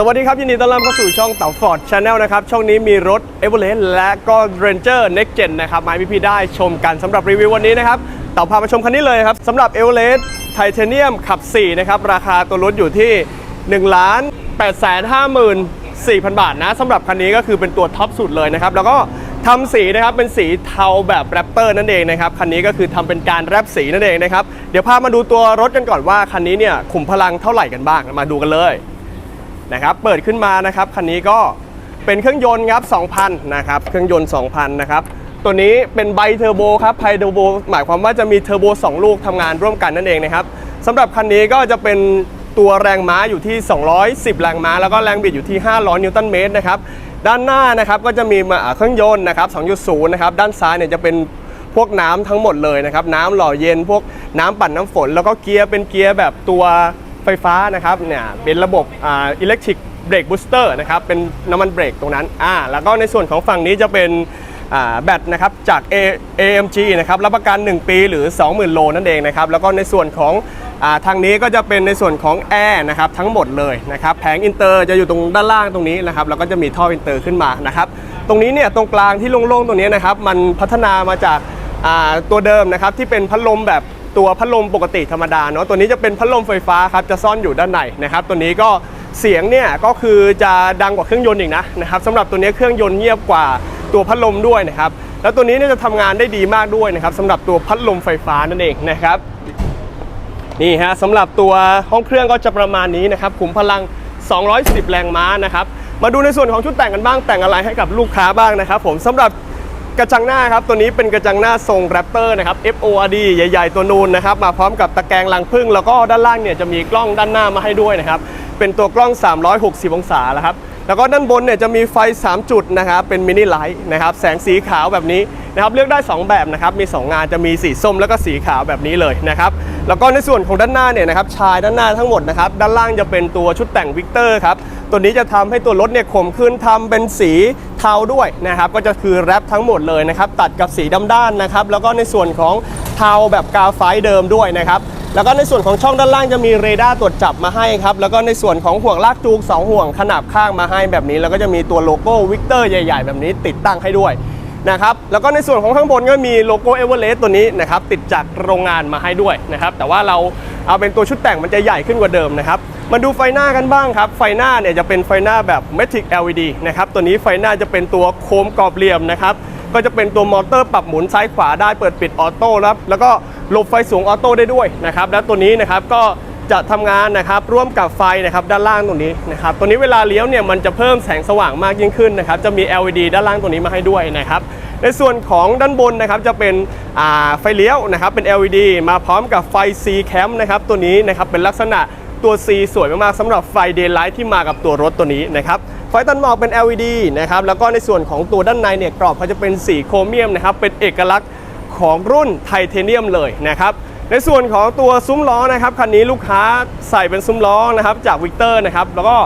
สวัสดีครับ ยินดีต้อนรับเข้าสู่ช่องเต่าฟอร์ดชาแนลนะครับ ช่องนี้มีรถ e v e r e s t และก็ Ranger Next Gen นะครับมาให้พี่ๆได้ชมกันสำหรับรีวิววันนี้นะครับ เต่าพามาชมคันนี้เลยครับสำหรับ e v e r e s t Titanium ขับ 4 นะครับ ราคาตัวรถอยู่ที่1 8 5 4 0 0 0 บาทนะสำหรับคันนี้ก็คือเป็นตัวท็อปสุดเลยนะครับ แล้วก็ทำสีนะครับเป็นสีเทาแบบแรปเตอร์นั่นเองนะครับคันนี้ก็คือทำเป็นการแรปสีนั่นเองนะครับเดี๋ยวพามาดูตัวรถกันก่อนว่าคันนี้เนี่ยขุมพลังเท่าไหร่กันบ้างมาดูกันเลย นะครับ เปิดขึ้นมานะครับคันนี้ก็เป็นเครื่องยนต์ครับ2,000นะครับเครื่องยนต์2,000นะครับตัวนี้เป็นไบเทอร์โบครับไบเทอร์โบหมายความว่าจะมีเทอร์โบ2 ลูกทำงานร่วมกันนั่นเองนะครับสำหรับคันนี้ก็จะเป็นตัวแรงม้าอยู่ที่ 210 แรงม้า แล้วก็แรงบิดอยู่ที่ 500 นิวตันเมตรนะครับด้านหน้านะครับก็จะมีเครื่องยนต์นะครับ2.0 นะครับด้านซ้ายเนี่ยจะเป็นพวกน้ำทั้งหมดเลยนะครับน้ำหล่อเย็น พวกน้ำปั่นน้ำฝน แล้วก็เกียร์เป็นเกียร์แบบตัว ฟฟ้านะครับเนี่ยเป็นระบบอ่าอิเล็กทริกเบรกบูสเตอร์นะครับเป็นน้ำมันเบรกตรงนั้นอ่าแล้วก็ในส่วนของฝั่งนี้จะเป็นอ่าแบตนะครับจาก AMG นะครับรับประกัน 1 ปีหรือ 20,000 โลนั่นเองนะครับแล้วก็ในส่วนของอาทางนี้ก็จะเป็นในส่วนของแอร์นะครับทั้งหมดเลยนะครับแผงอินเตอร์จะอยู่ตรงด้านล่างตรงนี้นะครับแล้วก็จะมีท่ออินเตอร์ขึ้นมานะครับตรงนี้เนี่ยตรงกลางที่โล่งๆตรงนี้นะครับมันพัฒนามาจากอ่าตัวเดิมนะครับที่เป็นพัดลมแบบ ตัวพัดลมปกติธรรมดาเนาะตัวนี้จะเป็นพัดลมไฟฟ้าครับจะซ่อนอยู่ด้านในนะครับตัวนี้ก็เสียงเนี่ยก็คือจะดังกว่าเครื่องยนต์อีกนะนะครับสำหรับตัวนี้เครื่องยนต์เงียบกว่าตัวพัดลมด้วยนะครับแล้วตัวนี้เนี่ยจะทำงานได้ดีมากด้วยนะครับสำหรับตัวพัดลมไฟฟ้านั่นเองนะครับนี่ฮะสำหรับตัวห้องเครื่องก็จะประมาณนี้นะครับขุมพลัง 210 แรงม้านะครับมาดูในส่วนของชุดแต่งกันบ้างแต่งอะไรให้กับลูกค้าบ้างนะครับ ผมสำหรับ กระจังหน้าครับ ตัวนี้เป็นกระจังหน้าทรงแรปเตอร์นะครับ FORD ใหญ่ ๆ ตัวนูนนะครับ มาพร้อมกับตะแกรงลังพึ่ง แล้วก็ด้านล่างเนี่ยจะมีกล้องด้านหน้ามาให้ด้วยนะครับ เป็นตัวกล้อง 360 องศาแล้วครับ แล้วก็ด้านบนเนี่ยจะมีไฟ 3 จุดนะครับ เป็นมินิไลท์นะครับ แสงสีขาวแบบนี้นะครับ เลือกได้ 2 แบบนะครับ มี 2 งานจะมีสีส้มแล้วก็สีขาวแบบนี้เลยนะครับ แล้วก็ในส่วนของด้านหน้าเนี่ยนะครับ ชายด้านหน้าทั้งหมดนะครับ ด้านล่างจะเป็นตัวชุดแต่งวิกเตอร์ครับ ตัวนี้จะทำให้ตัวรถเนี่ยคมขึ้นทำเป็นสีเทาด้วยนะครับ ก็จะคือแรปทั้งหมดเลยนะครับ ตัดกับสีดำด้านนะครับ แล้วก็ในส่วนของเทาแบบกาไฟเดิมด้วยนะครับแล้วก็ในส่วนของช่องด้านล่างจะมีเรดาร์ตรวจจับมาให้ครับ แล้วก็ในส่วนของห่วงลากจูง2ห่วงขนาบข้างมาให้แบบนี้ แล้วก็จะมีตัวโลโก้วิกเตอร์ใหญ่ๆ แบบนี้ติดตั้งให้ด้วยนะครับ แล้วก็ในส่วนของข้างบนก็มีโลโก้เอเวอเรสต์ตัวนี้นะครับติดจากโรงงานมาให้ด้วยนะครับ แต่ว่าเรา เอาเป็นตัวชุดแต่งมันจะใหญ่ขึ้นกว่าเดิมนะครับมาดูไฟหน้ากันบ้างครับ ไฟหน้าเนี่ยจะเป็นไฟหน้าแบบ Matic LED นะครับตัวนี้ไฟหน้าจะเป็นตัวโคมกรอบเหลี่ยมนะครับก็จะเป็นตัวมอเตอร์ปรับหมุนซ้ายขวาได้เปิดปิดออโต้แล้วแล้วก็หลบไฟสูงออโต้ได้ด้วยนะครับแล้วตัวนี้นะครับก็จะทำงานนะครับร่วมกับไฟนะครับด้านล่างตรงนี้นะครับตัวนี้เวลาเลี้ยวเนี่ยมันจะเพิ่มแสงสว่างมากยิ่งขึ้นนะครับจะมี LED ด้านล่างตรงนี้มาให้ด้วยนะครับ ในส่วนของด้านบนนะครับจะเป็นไฟเลี้ยวนะครับเป็น LED มาพร้อมกับไฟ C Cam นะครับตัวนี้นะครับเป็นลักษณะตัว C สวยมากๆสำหรับไฟ Daylight ที่มากับตัวรถตัวนี้นะครับไฟตันหมอกเป็น LED นะครับแล้วก็ในส่วนของตัวด้านในเนี่ยกรอบเขาจะเป็นสีโครเมียมนะครับเป็นเอกลักษณ์ของรุ่นไทเทเนียมเลยนะครับในส่วนของตัวซุ้มล้อนะครับคันนี้ลูกค้าใส่เป็นซุ้มล้อนะครับจากวิกเตอร์นะครับแล้วก็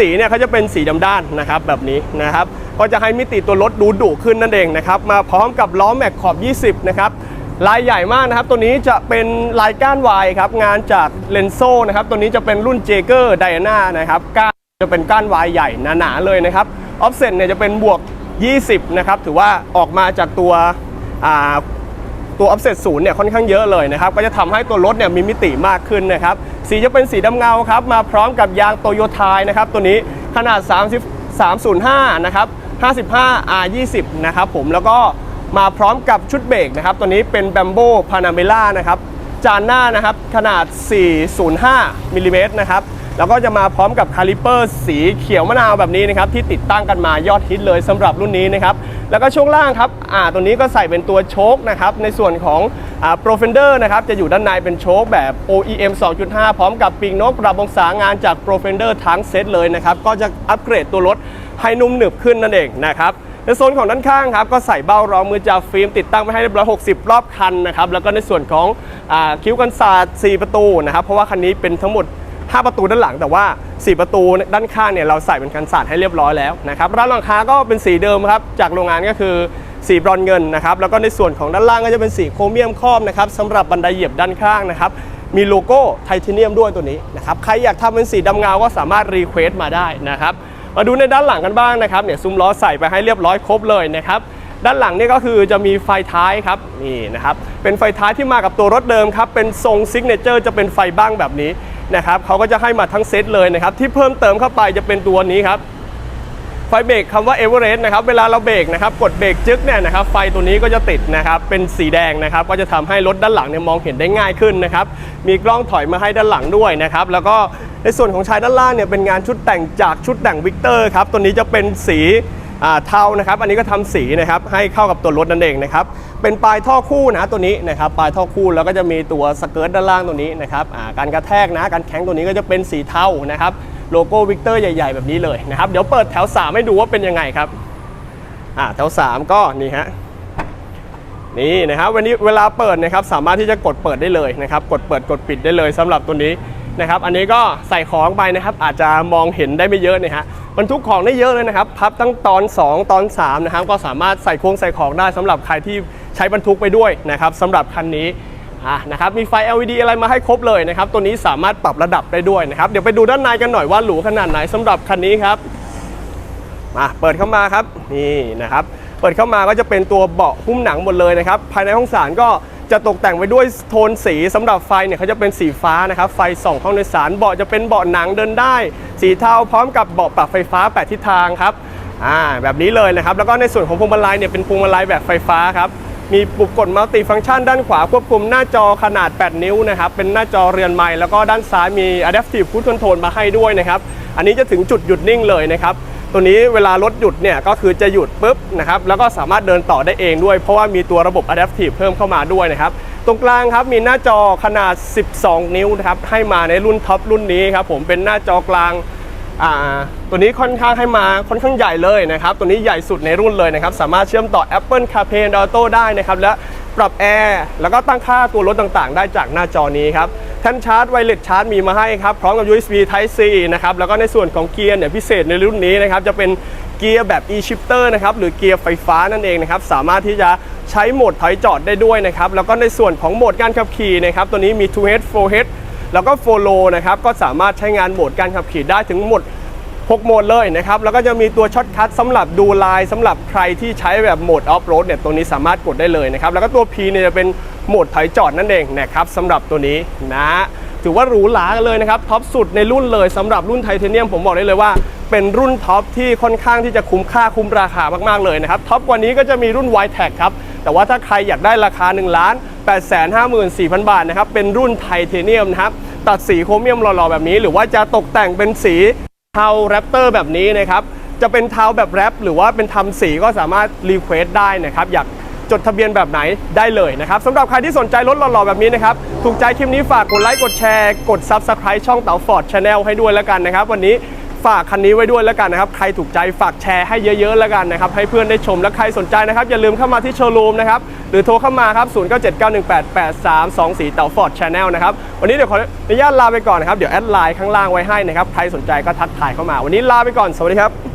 สีเนี่ยเขาจะเป็นสีดำด้านนะครับแบบนี้นะครับก็จะให้มิติตัวรถดูดุขึ้นนั่นเองนะครับมาพร้อมกับล้อแม็กขอบ 20 นะครับลายใหญ่มากนะครับ ตัวนี้จะเป็นลายก้านวายครับงานจากเลนโซนะครับตัวนี้จะเป็นรุ่นเจเกอร์ไดอาน่านะครับก้านจะเป็นก้านวายใหญ่หนาๆเลยนะครับออฟเซ็ตเนี่ยจะเป็นบวก 20 นะครับถือว่าออกมาจากตัว ตัว offset ศูนย์เนี่ยค่อนข้างเยอะเลยนะครับ ก็จะทำให้ตัวรถเนี่ยมีมิติมากขึ้นนะครับ สีจะเป็นสีดำเงาครับ มาพร้อมกับยางโตโยทายนะครับ ตัวนี้ขนาด 30 305 นะครับ 55 R20 นะครับผมแล้วก็มาพร้อมกับชุดเบรกนะครับ ตัวนี้เป็น b a m b o Panamera นะครับ จานหน้านะครับขนาด 405มิลลิเมตรนะครับ แล้วก็จะมาพร้อมกับคาลิเปอร์สีเขียวมะนาวแบบนี้นะครับที่ติดตั้งกันมายอดฮิตเลยสำหรับรุ่นนี้นะครับแล้วก็ช่วงล่างครับอ่าตัวนี้ก็ใส่เป็นตัวโชคนะครับในส่วนของอ่าโปรเฟนเดอร์นะครับจะอยู่ด้านในเป็นโชคแบบ OEM 2.5 พร้อมกับปีกนกปรับองศางานจากโปรเฟนเดอร์ทั้งเซตเลยนะครับก็จะอัปเกรดตัวรถให้นุ่มหนึบขึ้นนั่นเองนะครับในโซนของด้านข้างครับก็ใส่เบ้ารองมือจากฟิล์มติดตั้งไว้ให้เรียบร้อย60 รอบคันนะครับแล้วก็ในส่วนของอคิ้วกันศาสตร์4ประตูนะครับเพราะว่าคันนี้เป็นทั้งหมด 5 ประตูด้านหลัง แต่ว่า 4 ประตูด้านข้างเนี่ยเราใส่เป็นกันศาสตร์ให้เรียบร้อยแล้วนะครับร้านหลังคาก็เป็นสีเดิมครับจากโรงงานก็คือสีบรอนเงินนะครับแล้วก็ในส่วนของด้านล่างก็จะเป็นสีโครเมียมครอบนะครับสำหรับบันไดเหยียบด้านข้างนะครับมีโลโก้ไทเทเนียมด้วยตัวนี้นะครับใครอยากทำเป็นสีดำเงาก็สามารถรีเควสต์มาได้นะครับมาดูในด้านหลังกันบ้างนะครับเนี่ยซุ้มล้อใส่ไปให้เรียบร้อยครบเลยนะครับด้านหลังนี่ก็คือจะมีไฟท้ายครับนี่นะครับเป็นไฟท้ายที่มากับตัวรถเดิมครับเป็นทรงซิกเนเจอร์จะเป็นไฟบ้างแบบนี้ นะครับเขาก็จะให้มาทั้งเซตเลยนะครับที่เพิ่มเติมเข้าไปจะเป็นตัวนี้ครับไฟเบรกคำว่าเอเวอเรสต์นะครับเวลาเราเบรกนะครับกดเบรกจึ๊กเนี่ยนะครับไฟตัวนี้ก็จะติดนะครับเป็นสีแดงนะครับก็จะทำให้รถด้านหลังเนี่ยมองเห็นได้ง่ายขึ้นนะครับมีกล้องถอยมาให้ด้านหลังด้วยนะครับแล้วก็ในส่วนของชายด้านล่างเนี่ยเป็นงานชุดแต่งจากชุดแต่งวิกเตอร์ครับตัวนี้จะเป็นสี เทานะครับ อันนี้ก็ทำสีนะครับให้เข้ากับตัวรถนั่นเองนะครับเป็นปลายท่อคู่นะตัวนี้นะครับปลายท่อคู่แล้วก็จะมีตัวสเกิร์ตด้านล่างตัวนี้นะครับการกระแทกนะการแข็งตัวนี้ก็จะเป็นสีเทานะครับโลโก้วิกเตอร์ใหญ่ ๆ แบบนี้เลยนะครับเดี๋ยวเปิดแถว3ให้ดูว่าเป็นยังไงครับแถว 3 ก็นี่ฮะนี่นะครับวันนี้เวลาเปิดนะครับสามารถที่จะกดเปิดได้เลยนะครับ กดเปิดกดปิดได้เลยสำหรับตัวนี้ นะครับอันนี้ก็ใส่ของไปนะครับอาจจะมองเห็นได้ไม่เยอะนะฮะบรรทุกของได้เยอะเลยนะครับพับตั้งตอน 2 ตอน3นะครับก็สามารถใส่โครงใส่ของได้สำหรับใครที่ใช้บรรทุกไปด้วยนะครับสำหรับคันนี้นะครับมีไฟ LED อะไรมาให้ครบเลยนะครับตัวนี้สามารถปรับระดับได้ด้วยนะครับเดี๋ยวไปดูด้านในกันหน่อยว่าหรูขนาดไหนสำหรับคันนี้ครับมาเปิดเข้ามาครับนี่นะครับเปิดเข้ามาก็จะเป็นตัวเบาะหุ้มหนังหมดเลยนะครับภายในห้องสารก็ จะตกแต่งไปด้วยโทนสีสำหรับไฟเนี่ยเขาจะเป็นสีฟ้านะครับ ไฟส่องห้องโดยสารเบาะจะเป็นเบาะหนังเดินได้ สีเทาพร้อมกับเบาะปรับไฟฟ้าแปดทิศทางครับอ่าแบบนี้เลยนะครับ แล้วก็ในส่วนของพวงมาลัยเนี่ยเป็นพวงมาลัยแบบไฟฟ้าครับมีปุ่มกดมัลติฟังก์ชันด้านขวาควบคุมหน้าจอขนาด 8 นิ้วนะครับ เป็นหน้าจอเรือนไม้แล้วก็ด้านซ้ายมี Adaptive Cruise Control มาให้ด้วยนะครับ อันนี้จะถึงจุดหยุดนิ่งเลยนะครับ ตัวนี้เวลารถหยุดเนี่ยก็คือจะหยุดปุ๊บนะครับแล้วก็สามารถเดินต่อได้เองด้วย เพราะว่ามีตัวระบบ Adaptive เพิ่มเข้ามาด้วยนะครับตรงกลางครับมีหน้าจอขนาด 12 นิ้วนะครับให้มาในรุ่นท็อปรุ่นนี้ครับผมเป็นหน้าจอกลางอ่าตัวนี้ค่อนข้างให้มาค่อนข้างใหญ่เลยนะครับตัวนี้ใหญ่สุดในรุ่นเลยนะครับสามารถเชื่อมต่อ Apple CarPlay and Auto ได้นะครับและ ปรับแอร์แล้วก็ตั้งค่าตัวรถต่างๆ ได้จากหน้าจอนี้ครับแท่นชาร์จไวเลสชาร์จมีมาให้ครับพร้อมกับ USB Type C นะครับแล้วก็ในส่วนของเกียร์เนี่ยพิเศษในรุ่นนี้นะครับจะเป็นเกียร์แบบ e-shifter นะครับหรือเกียร์ไฟฟ้านั่นเองนะครับสามารถที่จะใช้โหมดถอยจอดได้ด้วยนะครับแล้วก็ในส่วนของโหมดการขับขี่นะครับตัวนี้มี2 head 4 head แล้วก็ follow นะครับก็สามารถใช้งานโหมดการขับขี่ได้ถึงหมด 6โหมดเลยนะครับ แล้วก็จะมีตัวช็อตคัทสำหรับดูลายสำหรับใครที่ใช้แบบโหมดออฟโรดเนี่ยตัวนี้สามารถกดได้เลยนะครับ แล้วก็ตัว P เนี่ยจะเป็นโหมดถอยจอดนั่นเองนะครับสำหรับตัวนี้นะถือว่าหรูหรากันเลยนะครับท็อปสุดในรุ่นเลยสำหรับรุ่นไทเทเนียมผมบอกได้เลยว่า เป็นรุ่นท็อปที่ค่อนข้างที่จะคุ้มค่าคุ้มราคามากๆเลยนะครับท็อปกว่านี้ก็จะมีรุ่น y t e c ครับ แต่ว่าถ้าใครอยากได้ราคา1ล้าน8 5 4 0 0 0 บาทนะครับเป็นรุ่นไทเทเนียมนะครับตัดสีโครเมียมหล่อๆแบบนี้ หรือว่าจะตกแต่งเป็นสี เทาแรปเตอร์แบบนี้นะครับ จะเป็นเทาแบบแรปหรือว่าเป็นทำสีก็สามารถรีเควสได้นะครับ อยากจดทะเบียนแบบไหนได้เลยนะครับสำหรับใครที่สนใจรถหล่อๆแบบนี้นะครับ ถูกใจคลิปนี้ฝากกดไลค์กดแชร์ กด Subscribe ช่องเต๋าฟอร์ดชาแนลให้ด้วยแล้วกันนะครับ วันนี้ ฝากคันนี้ไว้ด้วยแล้วกันนะครับ ใครถูกใจฝากแชร์ให้เยอะๆแล้วกันนะครับ ให้เพื่อนได้ชมและใครสนใจนะครับ อย่าลืมเข้ามาที่โชว์รูมนะครับ หรือโทรเข้ามาครับ 0 9 7 9 1 8 8 3 2 4 เต่าฟอร์ดชาแนลนะครับ วันนี้เดี๋ยวขออนุญาตลาไปก่อนนะครับ เดี๋ยวแอดไลน์ข้างล่างไว้ให้นะครับ ใครสนใจก็ทักทายเข้ามา วันนี้ลาไปก่อน สวัสดีครับ